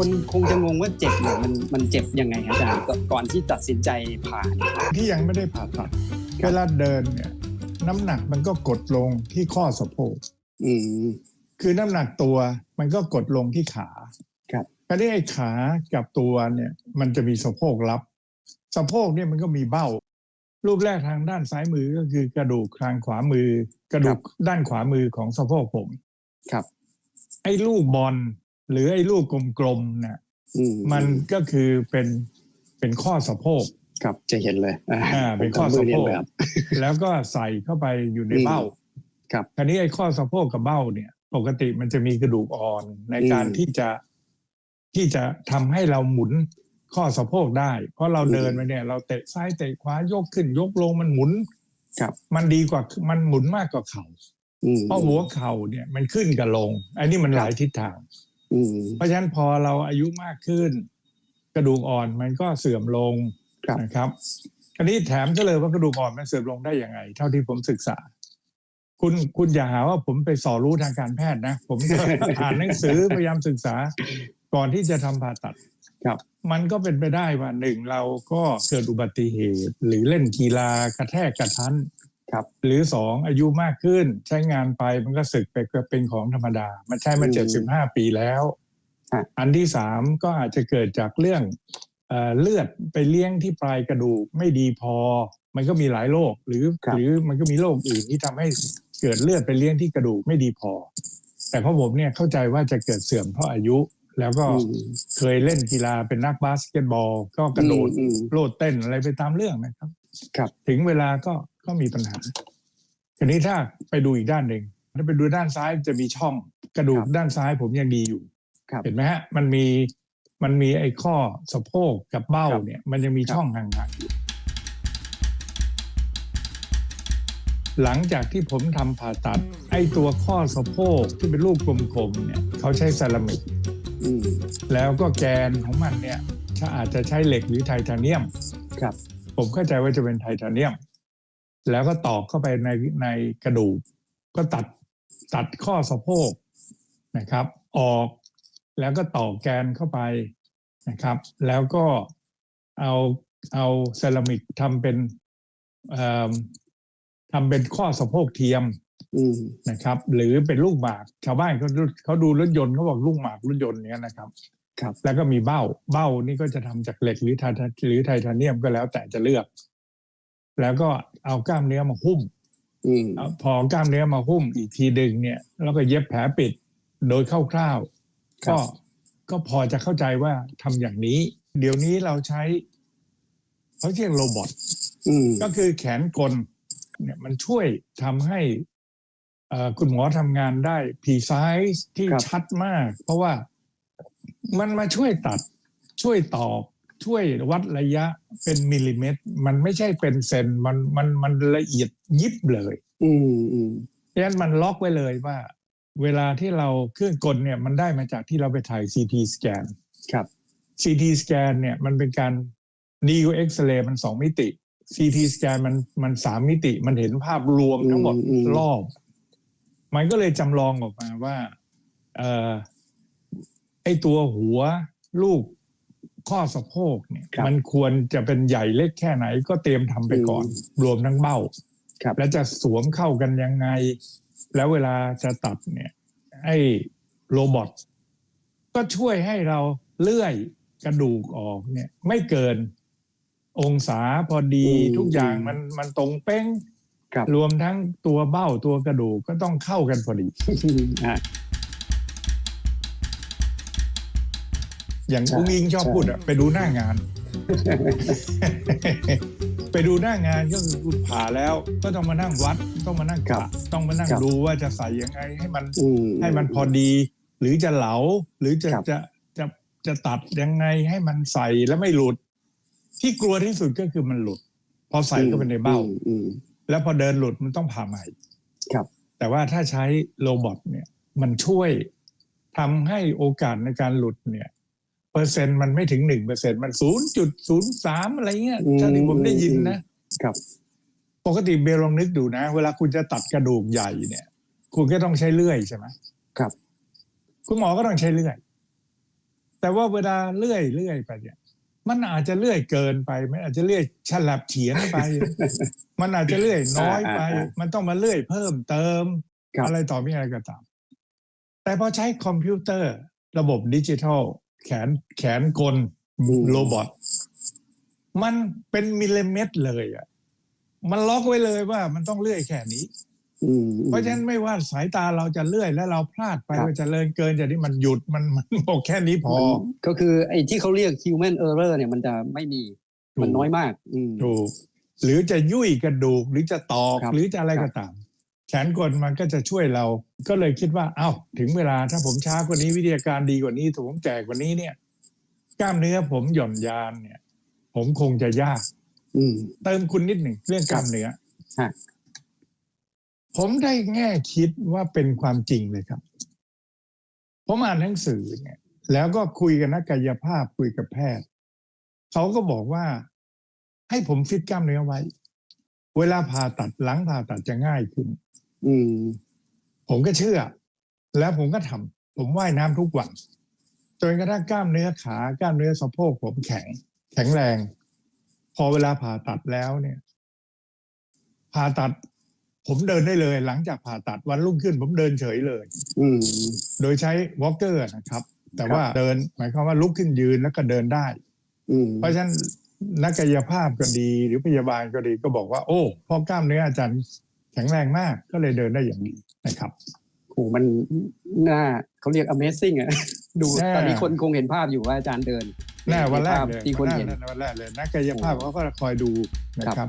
คนคงจะงงว่าเจ็บเนี่ยมันมันเจ็บยังไงครับอาจารย์ก่อนก่อนที่ตัดสินใจผ่าเนี่ยที่ยังไม่ได้ผ่าตัดเวลาเดินเนี่ยน้ำหนักมันก็กดลงที่ข้อสะโพกอืมคือน้ำหนักตัวมันก็กดลงที่ขาครับคราวนี้ไอ้ขากับตัวเนี่ยมันจะมีสะโพกรับ สะโพกเนี่ยมันก็มีเบ้า รูปแรกทางด้านซ้ายมือก็คือกระดูกทางขวามือ กระดูกด้านขวามือของสะโพกผม ครับ ไอ้ลูกบอล หรือไอ้ลูกกลมๆเนี่ยอืมมันก็คือเป็นเป็นข้อสะโพกครับจะเห็นเลยอ่าอ่าเป็นข้อผมสะทำมืโพกเรียนแบบแล้วก็ใส่เข้าไปอยู่ในอืมเบ้า ครับคราวนี้ไอ้ข้อสะโพกกับเบ้าเนี่ย ปกติมันจะมีกระดูกอ่อนในการอืมที่จะที่จะทำให้เราหมุนข้อสะโพกได้ เพราะเราอืมเดินไปเนี่ย เราเตะซ้ายเตะขวายกขึ้น ยกลงมันหมุน ครับ มันดีกว่ามันหมุนมากกว่าเข่าอืมเพราะหัวเข่าเนี่ยมันขึ้นกับลง อันนี้มันหลายทิศทางอืม เพราะฉะนั้นพอเราอายุมากขึ้น กระดูกอ่อนมันก็เสื่อมลงครับนะครับอันนี้แถมก็เลยว่ากระดูกอ่อนมันเสื่อมลงได้ยังไง เท่าที่ผมศึกษา คุณคุณอย่าหาว่าผมไปสอนรู้ทางการแพทย์นะ ผมก็อ่านหนังสือพยายามศึกษา ก่อนที่จะทำผ่าตัดครับ มันก็เป็นไปได้ว่าหนึ่งเราก็เกิดอุบัติเหตุ หรือเล่นกีฬากระแทกกระทัน ครับหรือสองอายุมากขึ้นใช้งานไปมันก็สึกไปก็เป็นของธรรมดา มันใช้มาอืมเจ็ดสิบห้าปีแล้วฮะอันที่สามก็อาจจะเกิดจากเรื่องเอ่อเลือดไปเลี้ยงที่ปลายกระดูกไม่ดีพอ มันก็มีหลายโรคหรือครับหรือมันก็มีโรคอื่นที่ทำให้เกิดเลือดไปเลี้ยงที่กระดูกไม่ดีพอ แต่ของผมเนี่ยเข้าใจว่าจะเกิดเสื่อมเพราะอายุ แล้วก็อืมเคยเล่นกีฬาเป็นนักบาสเกตบอล ก็กระโดดอืมโลดเต้นอะไรไปตามเรื่องนะครับครับถึงเวลาก็ ก็มีปัญหาทีนี้ถ้าไปดูอีกด้านหนึ่งถ้าไปดูด้านซ้ายจะมีช่องกระดูกครับด้านซ้ายผมยังดีอยู่ครับเห็นไหมฮะ มันมีมันมีไอ้ข้อสะโพกกับเบ้าครับเนี่ย มันยังมีครับช่องห่างๆอยู่หลังจากที่ผมทำผ่าตัด ไอ้ตัวข้อสะโพกที่เป็นรูปกลมๆเนี่ย เขาใช้เซรามิกอืมแล้วก็แกนของมันเนี่ยถ้าอาจจะใช้เหล็กหรือไทเทเนียม ครับ ผมเข้าใจว่าจะเป็นไทเทเนียม แล้วก็ตอกเข้าไปในในกระดูก ก็ตัดตัดข้อสะโพกนะครับ ออกแล้วก็ต่อแกนเข้าไปนะครับ แล้วก็เอาเอาเซรามิกทำเป็นเอ่อทำเป็นข้อสะโพกเทียมอืมนะครับ หรือเป็นลูกหมาก ชาวบ้านเขาเขาดูรถยนต์เขาบอกลูกหมากรถยนต์เนี้ยนะครับ ครับ แล้วก็มีเบ้า เบ้านี่ก็จะทำจากเหล็กหรือไทเทหรือไทเทเนียมก็แล้วแต่จะเลือก แล้วก็เอากล้ามเนื้อมาหุ้มอืมเอาพอกล้ามเนื้อมาหุ้มอีกทีดึงเนี่ย แล้วก็เย็บแผลปิดโดยคร่าวๆครัก็บก็พอจะเข้าใจว่าทำอย่างนี้ เดี๋ยวนี้เราใช้เขาเรียกโรบอทอืมก็คือแขนกลเนี่ยมันช่วยทำให้เอ่อคุณหมอทำงานได้ precise ที่ครับชัดมาก เพราะว่ามันมาช่วยตัดช่วยตอก ช่วยวัดระยะเป็นมิลลิเมตร มันไม่ใช่เป็นเซนมันมันมันละเอียดยิบเลย อืมอืมเพราะฉะนั้นมันล็อกไว้เลยว่า เวลาที่เราเครื่องกลเนี่ยมันได้มาจากที่เราไปถ่าย CT สแกนครับ CT สแกนเนี่ยมันเป็นการ DU X-ray มันสองมิติ CT สแกนมันมันสามมิติ มันเห็นภาพรวมทั้งหมดอืมอืมรอบ มันก็เลยจำลองออกมาว่า เอ่อไอตัวหัวลูก ข้อสะโพกเนี่ยครับมันควรจะเป็นใหญ่เล็กแค่ไหนก็เตรียมทำไปก่อน รวมทั้งเบ้าครับแล้วจะสวมเข้ากันยังไง แล้วเวลาจะตัดเนี่ยไอ้โรบอทก็ช่วยให้เราเลื่อยกระดูกออกเนี่ย ไม่เกินองศาพอดีอืมทุกอย่างมันมันตรงเป้งครับรวมทั้งตัวเบ้าตัวกระดูกก็ต้องเข้ากันพอดี อ่าอย่างใช่อุ้งอิงชอบใช่พูดอะไปดูหน้างาน ไปดูหน้างานก็คือคุณผ่าแล้วก็ต้องมานั่งวัดต้องมานั่งครักะบต้องมานั่งครับดูว่าจะใส่ยังไงให้มันอืมให้มันพอดี หรือจะเหลาหรือจะครับจะจะจะตัดยังไงให้มันใส่แล้วไม่หลุด ที่กลัวที่สุดก็คือมันหลุด พอใส่เข้าไปในเบ้าอืมอืมแล้วพอเดินหลุดมันต้องผ่าใหม่ครับ แต่ว่าถ้าใช้โรบอทเนี่ย มันช่วยทำให้โอกาสในการหลุดเนี่ยเปอร์เซ็นต์มันไม่ถึงหนึ่งเปอร์เซ็นต์มันศูนย์จุดศูนย์สามอะไรเงี้ยอืมเท่าที่ผมได้ยินนะครับ ปกติเบลลองนึกดูนะ เวลาคุณจะตัดกระดูกใหญ่เนี่ย คุณก็ต้องใช้เลื่อยใช่ไหมครับ คุณหมอก็ต้องใช้เลื่อย แต่ว่าเวลาเลื่อยเลื่อยไปเนี่ย มันอาจจะเลื่อยเกินไปมันอาจจะเลื่อยฉลับเฉียนไป มันอาจจะเลื่อยน้อยไปอ่าอ่าอ่ามันต้องมาเลื่อยเพิ่มเติมครับอะไรต่อมีอะไรก็ตาม แต่พอใช้คอมพิวเตอร์ระบบดิจิทัล แขนแขนกลโรบอทมันเป็นมิลลิเมตรเลยอะ มันล็อกไว้เลยว่ามันต้องเลื่อยแค่นี้อืมเพราะฉะนั้นไม่ว่าสายตาเราจะเลื่อย แล้วเราพลาดไปครับว่าจะเลินเกินจากนี้มันหยุดมันมันบอกแค่นี้พอมันก็คือไอ้ที่เขาเรียก human error เนี่ยมันจะไม่มีมันน้อยมากอืมถูกหรือจะยุ่ยกระดูกหรือจะตอกครับหรือจะอะไรครัก็บตาม แขนกลมันก็จะช่วยเรา ก็เลยคิดว่า เอ้า ถึงเวลาถ้าผมช้ากว่านี้วิทยาการดีกว่านี้ถ้าผมแจกกว่านี้เนี่ย กล้ามเนื้อผมหย่อนยานเนี่ย ผมคงจะยาก อืมเติมคุณนิดหนึ่งเรื่องกล้ามเนื้อฮะผมได้แง่คิดว่าเป็นความจริงเลยครับ ผมอ่านหนังสือเนี่ย แล้วก็คุยกับนักกายภาพคุยกับแพทย์เขาก็บอกว่า ให้ผมฟิตกล้ามเนื้อไว้ เวลาผ่าตัดหลังผ่าตัดจะง่ายขึ้น อืม ผมก็เชื่อ แล้วผมก็ทำผมว่ายน้ำทุกวันจนกระทั่งกล้ามเนื้อขากล้ามเนื้อสะโพกผมแข็ง แข็งแรง พอเวลาผ่าตัดแล้วเนี่ย ผ่าตัด ผมเดินได้เลย หลังจากผ่าตัดวันรุ่งขึ้น ผมเดินเฉยเลย อืมโดยใช้วอล์กเกอร์นะครับ แต่ครับว่าเดินหมายความว่าลุกขึ้นยืนแล้วก็เดินได้ อืมเพราะฉะนั้น นักกายภาพก็ดี หรือพยาบาลก็ดีก็บอกว่า โอ้เพอกล้ามเนื้ออาจารย์แข็งแรงมากก็เลยเดินได้อย่างดีนะครับโหมันน่าเขาเรียก amazing อะดูแน่ตอนนี้คนคงเห็นภาพอยู่ว่าอาจารย์เดินแน่วันแรกภาพเลยที่คนเห็นวันแรกวันแรกเลยนักกายภาพเขาก็คอยดูนะครับ